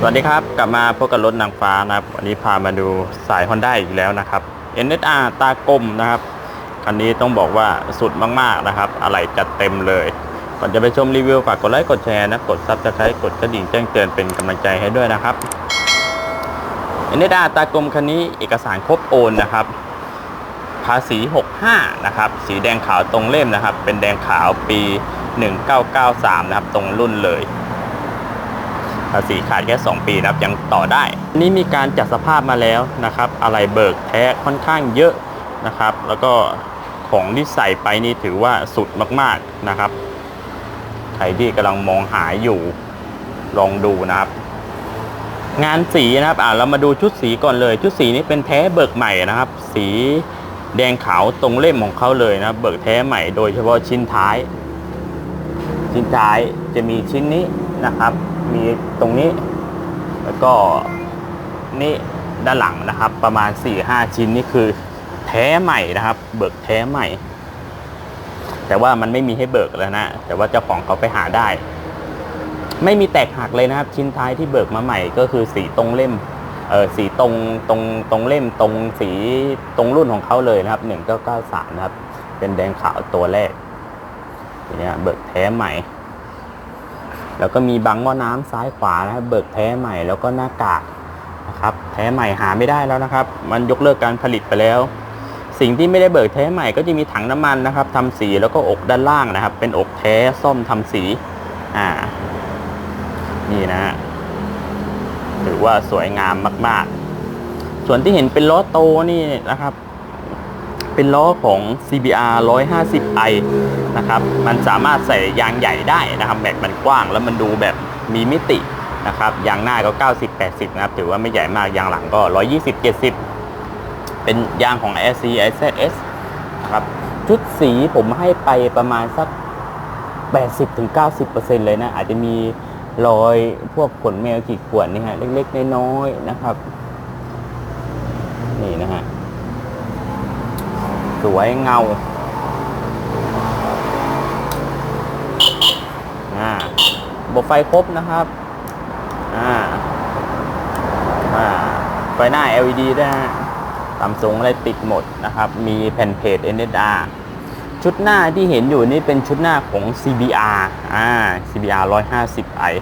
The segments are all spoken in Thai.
สวัสดีครับ กลับมาพบกับรถนางฟ้านะครับ วันนี้พามาดูสาย Honda อีกแล้วนะครับ NSR ตากลมนะครับ คันนี้ต้องบอกว่าสุดมาก ๆ นะครับ อะไรจัดเต็มเลย ก่อนจะไปชมรีวิวฝากกดไลค์กดแชร์นะ กดซับสไครต์กดกระดิ่งแจ้งเตือนเป็นกำลังใจให้ด้วยนะครับ NSR ตากลมคันนี้เอกสารครบโอนนะครับ ภาษี 65 นะครับ สีแดงขาวตรงเล่มนะครับ เป็นแดงขาวปี 1993 นะครับ ตรงรุ่นเลย ภาษีขาดแค่ 2 ปีนะครับยังต่อได้ นี่มีการจัดสภาพมาแล้วนะครับอะไรเบิกแท้ค่อนข้างเยอะนะครับ แล้วก็ของที่ใส่ไปนี่ถือว่าสุดมากๆนะครับใครที่กำลังมองหาอยู่ลองดูนะครับ งานสีนะครับอ่าเรามาดูชุดสีก่อนเลย ชุดสีนี้เป็นแท้เบิกใหม่นะครับ สีแดงขาวตรงเล่มของเขาเลยนะเบิกแท้ใหม่โดยเฉพาะชิ้นท้าย ชิ้นท้ายจะมีชิ้นนี้ นะครับ มีตรงนี้แล้วก็นี่ด้านหลังนะครับ ประมาณ 4-5 ชิ้นนี่คือแท้ใหม่นะครับ เบิกแท้ใหม่ แต่ว่ามันไม่มีให้เบิกแล้วนะ แต่ว่าเจ้าของเขาไปหาได้ ไม่มีแตกหักเลยนะครับ ชิ้นท้ายที่เบิกมาใหม่ก็คือสีตรงเล่มเออสีตรงตรงตรงเล่มตรงสีตรงรุ่นของเขาเลยนะครับ1993นะครับ เป็นแดงขาวตัวแรกเนี่ยเบิกแท้ใหม่ แล้วก็มีบังหม้อน้ำซ้ายขวานะครับเบิกแท้ใหม่แล้วก็หน้ากากนะครับแท้ใหม่หาไม่ได้แล้วนะครับ มันยกเลิกการผลิตไปแล้ว สิ่งที่ไม่ได้เบิกแท้ใหม่ก็จะมีถังน้ำมันนะครับทำสีแล้วก็อกด้านล่างนะครับ เป็นอกแท้ซ่อมทำสีอ่านี่นะฮะถือว่าสวยงามมาก ๆ ส่วนที่เห็นเป็นล้อโตนี่นะครับ เป็นล้อของ CBR 150i นะครับ มันสามารถใส่ยางใหญ่ได้นะครับแม็กมันกว้างแล้วมันดูแบบมีมิตินะครับ ยางหน้าก็ 90 80 นะครับ ถือว่าไม่ใหญ่มาก ยางหลังก็ 120 70 เป็นยางของ RC IZS นะครับ ชุดสีผมให้ไปประมาณสัก 80-90%เลยนะ อาจจะมีรอยพวกขนแมวขีดข่วนนี่ฮะ เล็กๆ น้อยๆนะครับ นี่นะฮะ วยเงาอ่าบบไฟครบนะครับอ่าอ่าไฟหน้า LED ด้วยฮะตามสูงอะไรติดหมดนะครับ มีแผ่นเพจ NSR ชุดหน้าที่เห็นอยู่นี่เป็นชุดหน้าของ CBR อ่า CBR 150i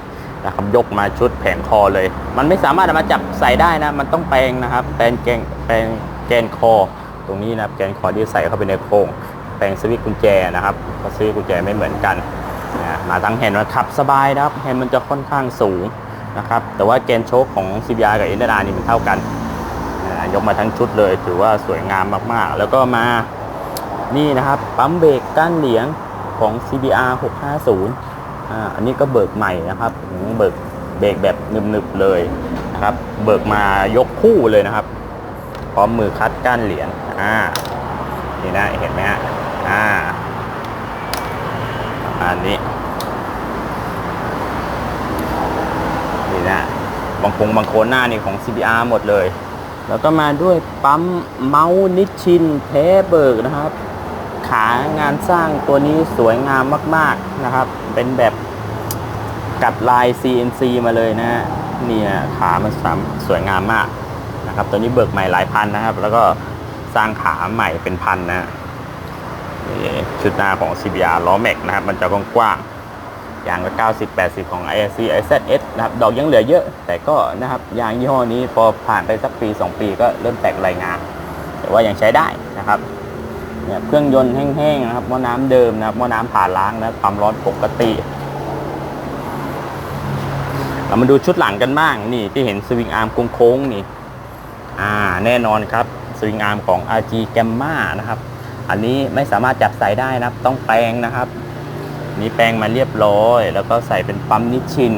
นะครับ ยกมาชุดแผงคอเลย มันไม่สามารถมาจับใส่ได้นะ มันต้องแปลงนะครับ แปลงแกงแปลงแกนคอ ตรงนี้นะครับแกนคอร์ที่ใส่เข้าไปในโครงแปลงสวิตช์กุญแจนะครับเพราะสวิตช์กุญแจไม่เหมือนกันนะมาทั้งแฮนด์มันขับสบายนะครับแฮนด์มันจะค่อนข้างสูงนะครับแต่ว่าแกนโชคของ CBR กับ NSR นี่มันเท่ากันนะยกมาทั้งชุดเลย ถือว่าสวยงามมากๆ แล้วก็มานี่นะครับ ปั๊มเบรกก้านเหลียงของ CBR 650อ่าอันนี้ก็เบิกใหม่นะครับเบิกเบรกแบบหนึบๆเลยนะครับ เบิกมายกคู่เลยนะครับ ร้อมมือคัดก้านเหรียญอ่านี่นะเห็นไหมฮะอ่าอันนี้นี่นะบางคงบางโคนหน้านี่ของ CBR หมดเลย แล้วก็มาด้วยปั๊มเมาส์นิชินเทเบิร์กนะครับ ขางานสร้างตัวนี้สวยงามมาก ๆนะครับ เป็นแบบกัดลาย CNC มาเลยนะฮะเนี่ยขามันสมสวยงามมาก นะครับ ตัวนี้เบิกใหม่หลายพันนะครับ แล้วก็สร้างขาใหม่เป็นพันนะชุดหน้าของ CBR ล้อแม็กนะครับ มันจะกว้างๆยางก็90 80 ของ IRC IZS นะครับ ดอกยังเหลือเยอะ แต่ก็นะครับ ยางยี่ห้อนี้พอผ่านไปสักปี 2 ปีก็เริ่มแตกรายงาน แต่ว่ายังใช้ได้นะครับเนี่ยเครื่องยนต์แห้งๆนะครับหม้อน้ำเดิมนะครับหม้อน้ำผ่านล้างนะความร้อนปกติ เรามาดูชุดหลังกันบ้างนี่ที่เห็นสวิงอาร์มโค้งๆนี่ อ่าแน่นอนครับสวิงอาร์มของ RG Gamma นะครับ อันนี้ไม่สามารถจับใส่ได้นะครับ ต้องแปลงนะครับนี่แปลงมาเรียบร้อย แล้วก็ใส่เป็นปั๊มนิชชิน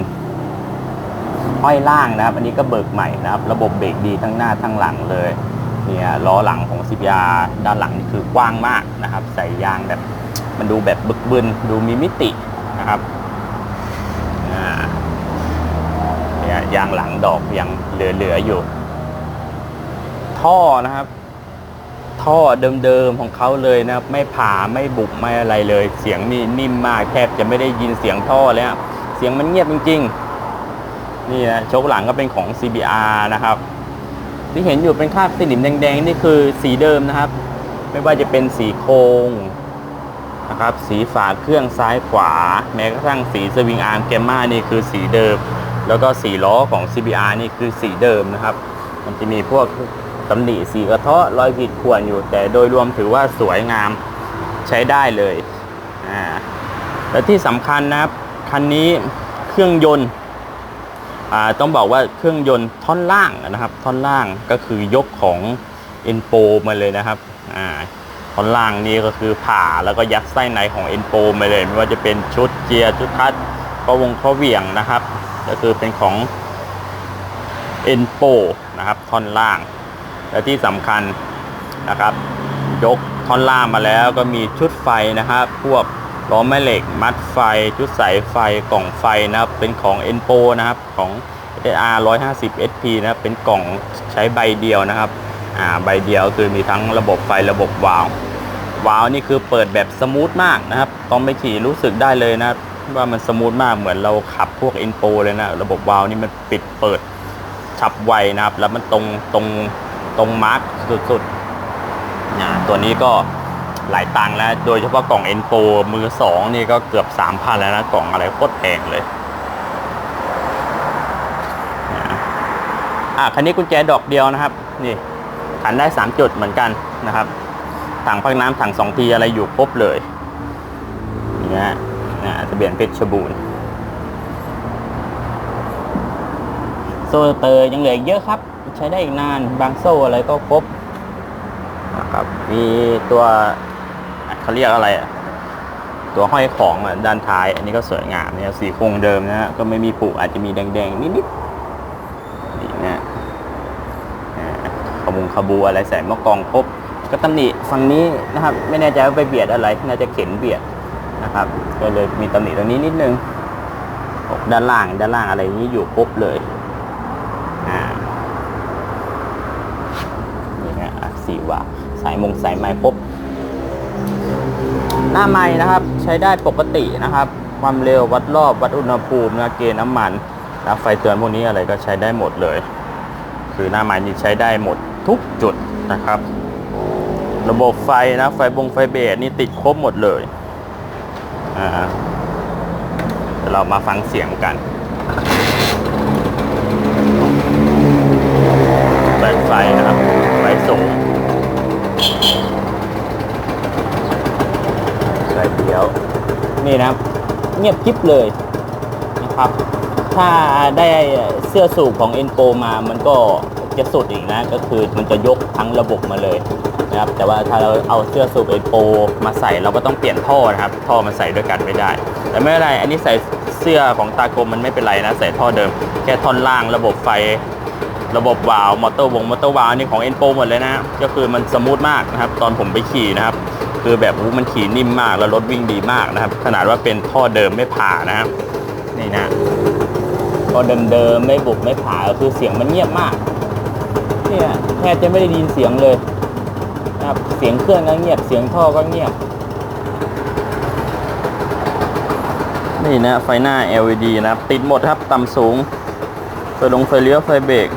ห้อยล่างนะครับ อันนี้ก็เบิกใหม่นะครับ ระบบเบรกดีทั้งหน้าทั้งหลังเลยเนี่ยล้อหลังของ CBR ด้านหลังนี่คือกว้างมากนะครับ ใส่ยางแบบมันดูแบบบึกบึนดูมีมิตินะครับเนี่ยยางหลังดอกยังเหลือๆอยู่ ท่อนะครับ ท่อเดิมๆของเขาเลยนะครับ ไม่ผ่าไม่บุบไม่อะไรเลย เสียงนี่นิ่มมากแทบจะไม่ได้ยินเสียงท่อเลยอะเสียงมันเงียบจริงๆ นี่นะโชคหลังก็เป็นของ CBR นะครับ ที่เห็นอยู่เป็นคราบสนิมแดงๆ นี่คือสีเดิมนะครับ ไม่ว่าจะเป็นสีโครงนะครับ สีฝาเครื่องซ้ายขวา แม้กระทั่งสีสวิงอาร์มแกมมานี่คือสีเดิม แล้วก็สีล้อของ CBR นี่คือสีเดิมนะครับ มันจะมีพวก ตำหนิสีกระเทาะรอยขีดข่วนอยู่ แต่โดยรวมถือว่าสวยงามใช้ได้เลยอ่าและที่สำคัญนะครับคันนี้เครื่องยนต์อ่าต้องบอกว่าเครื่องยนต์ท่อนล่างนะครับ ท่อนล่างก็คือยกของ e n p o มาเลยนะครับอ่าท่อนล่างนี่ก็คือผ่าแล้วก็ยัดไส้ในของ e n p o มาเลย ไม่ว่าจะเป็นชุดเกียร์ชุดคัดก็วงข้อเหวี่ยงนะครับ ก็คือเป็นของ e n p o นะครับท่อนล่าง และที่สำคัญนะครับ ยกท่อนล่างมาแล้วก็มีชุดไฟนะครับ พวกล้อแม่เหล็ก มัดไฟ ชุดสายไฟกล่องไฟนะครับ เป็นของ e n p o นะครับของ SR 150 SP นะครับเป็นกล่องใช้ใบเดียวนะครับอ่าใบเดียวคือมีทั้งระบบไฟระบบวาล์ววาล์วนี่คือเปิดแบบสมูทมากนะครับตอนไปขี่รู้สึกได้เลยนะว่ามันสมูทมากเหมือนเราขับพวก e n p o เลยนะ ระบบวาล์วนี่มันปิดเปิดฉับไวนะครับ แล้วมันตรงตรง ตรงมาร์กสุดๆนะตัวนี้ก็หลายตังค์แล้ว โดยเฉพาะกล่อง e n p o มือสองนี่ก็เกือบ3,000แล้วนะ กล่องอะไรโคตรแพงเลยนะอะคันนี้กุญแจดอกเดียวนะครับ นี่ขันได้ 3 จุดเหมือนกันนะครับ ถังพักน้ำถังสองทีอะไรอยู่ครบเลยนี่ฮะนะทะเบียนเพชรบูรณ์โซเตอร์ยังเหลือเยอะครับ ใช้ได้อีกนาน บางโซ่อะไรก็ครบนะครับ มีตัวเขาเรียกอะไรอะตัวห้อยของอะด้านท้าย อันนี้ก็สวยงามเนี่ยสีคงเดิมนะฮะก็ไม่มีผูกอาจจะมีแดงๆ นิดๆนี่นะขบุงขบูอะไรใส่มะกองครบก็ตำหนิฝั่งนี้นะครับ ไม่แน่ใจว่าไปเบียดอะไรน่าจะเข็นเบียดนะครับ ก็เลยมีตำหนิตรงนี้นิดนึงด้านล่างด้านล่างอะไรนี้อยู่ครบเลย 4วาสายมงสายไม้ครบหน้าไม้นะครับใช้ได้ปกตินะครับ ความเร็ววัดรอบวัดอุณหภูมินะเกณฑ์น้ำมันนะไฟเตือนพวกนี้อะไรก็ใช้ได้หมดเลย คือหน้าไม้นี่ใช้ได้หมดทุกจุดนะครับ ระบบไฟนะไฟบงไฟเบรนี่ติดครบหมดเลยเดี๋ยวเรามาฟังเสียงกันเปิดไฟนะครับไฟสูง ไฟเดียว นี่นะครับ เงียบกริบเลยนะครับ ถ้าได้เสื้อสูบของ e n p o มามันก็จะสุดอีกนะ ก็คือมันจะยกทั้งระบบมาเลยนะครับ แต่ว่าถ้าเราเอาเสื้อสูบ e n p o มาใส่เราก็ต้องเปลี่ยนท่อนะครับ ท่อมันใส่ด้วยกันไม่ได้ แต่ไม่เป็นไร อันนี้ใส่เสื้อของตากมมันไม่เป็นไรนะ ใส่ท่อเดิม แค่ท่อนล่างระบบไฟ ระบบวาล์วมอเตอร์วงมอเตอร์วาล์วนี่ของ e n p o หมดเลยนะก็คือมันสมูทมากนะครับ ตอนผมไปขี่นะครับ คือแบบมันขี่นิ่มมากแล้วรถวิ่งดีมากนะครับ ขนาดว่าเป็นท่อเดิมไม่ผ่านะครับนี่นะท่อเดิมๆไม่บุบไม่ผ่าคือเสียงมันเงียบมากเนี่ยแทบจะไม่ได้ยินเสียงเลยนะครับเสียงเครื่องก็เงียบเสียงท่อก็เงียบนี่นะไฟหน้า LED นะครับ ติดหมดครับต่ำสูงไฟลงไฟเลี้ยวไฟเบรก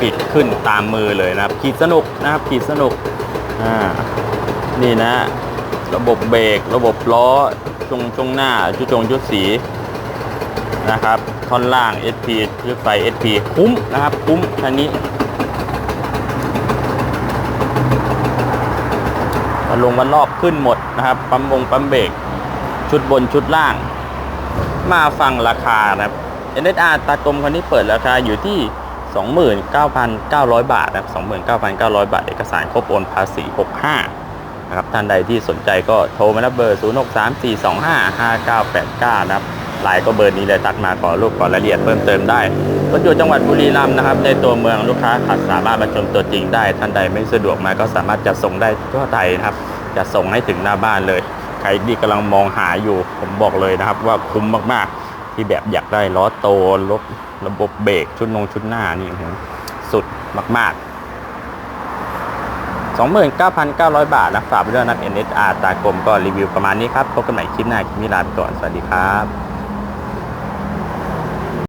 ปิดขึ้นตามมือเลยนะครับขี่สนุกนะครับขี่สนุกอ่านี่นะ ระบบเบรกระบบล้อช่วงช่วงหน้าชุดจงชุดสีนะครับท่อนล่าง SP ชุดไฟ SP คุ้มนะครับ คุ้มคันนี้ลงมันรอบขึ้นหมดนะครับ ปั๊มบงปั๊มเบรกชุดบนชุดล่าง มาฟังราคานะครับ NSR ตากลมคันนี้เปิดราคาอยู่ที่ 29,900 บาทนะครับ29,900 บาท เอกสารครบโอนภาษี 65 นะครับ ท่านใดที่สนใจก็โทรมานะเบอร์ 0634255989 นะครับไลน์ก็เบอร์นี้เลยทักมาขอรูปขอรายละเอียดเพิ่มเติมได้รถอยู่จังหวัดบุรีรัมย์นะครับ ในตัวเมืองลูกค้าขัดสามารถมาชมตัวจริงได้ ท่านใดไม่สะดวกมาก็สามารถจัดส่งได้ทั่วไทยนะครับ จะส่งให้ถึงหน้าบ้านเลย ใครที่กำลังมองหาอยู่ ผมบอกเลยนะครับว่าคุ้มมากๆ ที่แบบอยากได้ล้อโตลบ ระบบเบรกชุดนงชุดหน้านี่ผมสุดมาก ๆ 29,900 บาทนะฝากไปด้วยนะ NSR ตากลมก็รีวิวประมาณนี้ครับ พบกันใหม่คลิปหน้าคลิปนี้ลาไปก่อน สวัสดีครับ